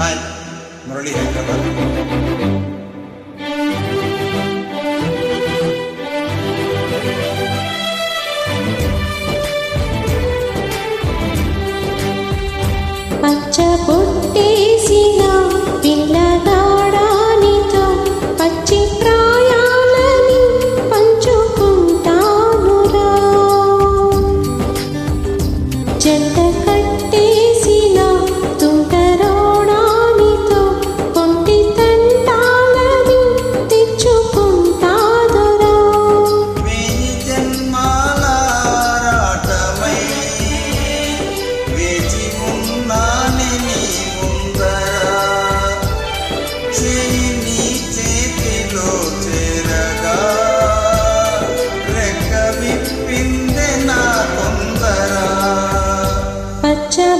hi Murali Hyderabad పచ్చ పుట్టేసిన పిల్లగాడా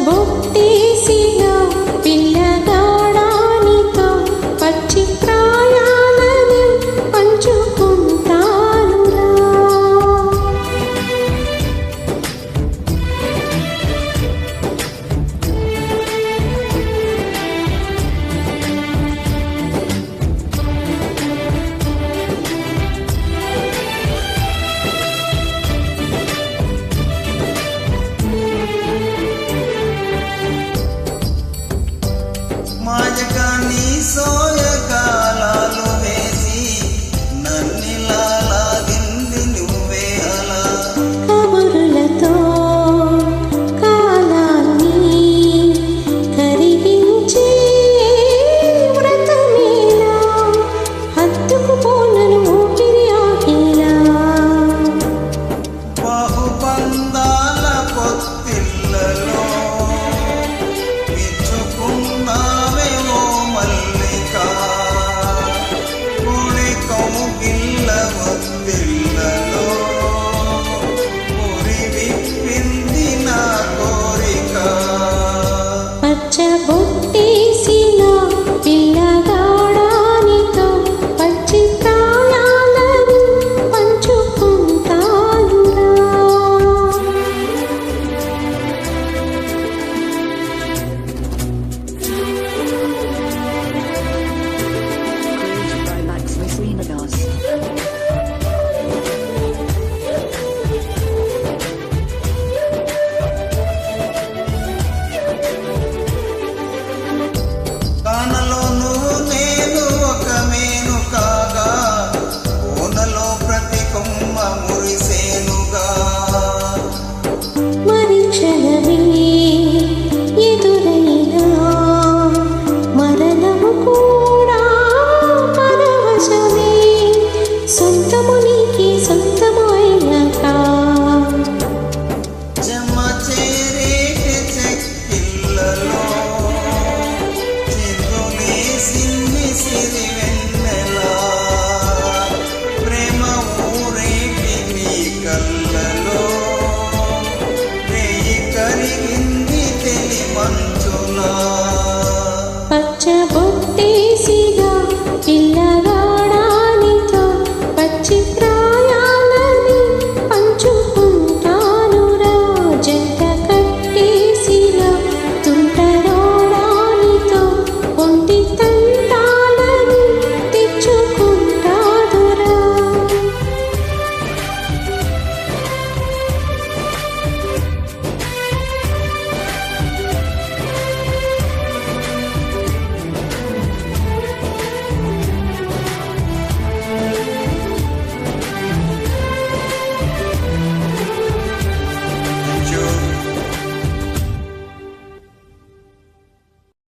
పచ్చ i'm gonna be so